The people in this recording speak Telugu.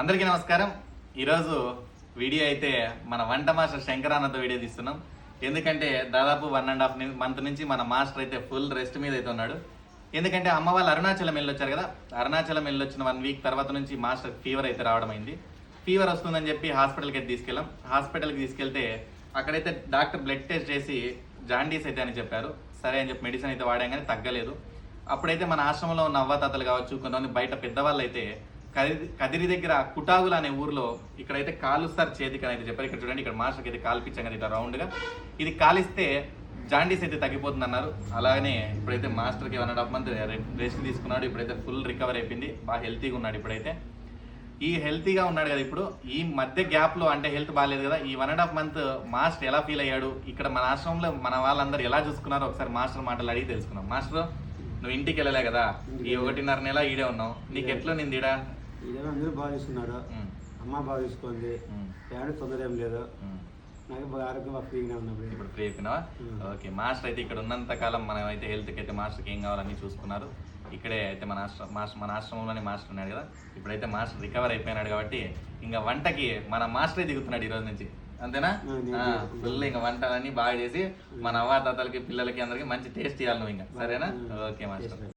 అందరికీ నమస్కారం. ఈరోజు వీడియో అయితే మన వంట మాస్టర్ శంకరానంద వీడియో తీస్తున్నాం. ఎందుకంటే దాదాపు వన్ అండ్ హాఫ్ మంత్ నుంచి మన మాస్టర్ అయితే ఫుల్ రెస్ట్ మీద అయితే ఉన్నాడు. ఎందుకంటే అమ్మ వాళ్ళు అరుణాచలం వెళ్ళొచ్చారు కదా. అరుణాచలం వెళ్ళొచ్చిన వన్ వీక్ తర్వాత నుంచి మాస్టర్ ఫీవర్ అయితే రావడం అయింది. ఫీవర్ వస్తుందని చెప్పి హాస్పిటల్కి అయితే తీసుకెళ్ళాం. హాస్పిటల్కి తీసుకెళ్తే అక్కడైతే డాక్టర్ బ్లడ్ టెస్ట్ చేసి జాండీస్ అయితే అని చెప్పారు. సరే అని చెప్పి మెడిసిన్ అయితే వాడాం కానీ తగ్గలేదు. అప్పుడైతే మన ఆశ్రమంలో ఉన్న అవ్వాతాతలు కావచ్చు కొంతమంది బయట పెద్దవాళ్ళు అయితే కదిరి కదిరి దగ్గర కుటాగులు అనే ఊర్లో ఇక్కడైతే కాలుస్తారు చేతికి అనేది చెప్పారు. ఇక్కడ చూడండి ఇక్కడ మాస్టర్కి అయితే కాల్పించాం కదా ఇట్లా రౌండ్గా. ఇది కాలిస్తే జాండీస్ అయితే తగ్గిపోతుంది అన్నారు అలాగనే ఇప్పుడైతే మాస్టర్కి one and half month rest తీసుకున్నాడు. ఇప్పుడైతే ఫుల్ రికవర్ అయిపోయింది. బాగా హెల్తీగా ఉన్నాడు ఇప్పుడైతే. ఈ హెల్తీగా ఉన్నాడు కదా ఇప్పుడు. ఈ మధ్య గ్యాప్లో అంటే హెల్త్ బాగాలేదు కదా. ఈ one and half month master ఎలా ఫీల్ అయ్యాడు? ఇక్కడ మన ఆశ్రమంలో మన వాళ్ళందరూ ఎలా చూసుకున్నారో ఒకసారి మాస్టర్ మాటలు అడిగి తెలుసుకున్నాం మాస్టర్ నువ్వు ఇంటికి వెళ్ళలే కదా. ఈ ఒకటిన్నర నెల ఈడే ఉన్నావు. నీకు ఎట్లా నింది ఇదేమో అందరూ బాగా చూస్తున్నారు అమ్మ బాగా ఉమ్, ఏమైనా తొందర ఏం లేదు. నాకు బాగా ఫ్రీగా ఉన్నప్పుడు ఇప్పుడు ఫ్రీ అయిపోయినావా. ఓకే మాస్టర్ అయితే ఇక్కడ ఉన్నంత కాలం మనం అయితే హెల్త్కి అయితే మాస్టర్కి ఏం కావాలని చూసుకున్నారు. ఇక్కడే అయితే మన ఆశ్రమం మాస్టర్ మన ఆశ్రమంలోనే మాస్టర్ ఉన్నాడు కదా. ఇప్పుడైతే మాస్టర్ రికవర్ అయిపోయినాడు కాబట్టి ఇంకా వంటకి మన మాస్టరే దిగుతున్నాడు ఈ రోజు నుంచి. అంతేనా. ఫుల్ ఇంకా వంటలన్నీ బాగా చేసి మన అవ్వ తాతలకి పిల్లలకి అందరికి మంచి టేస్ట్ ఇవ్వాలి నువ్వు ఇంకా. సరేనా? Okay master.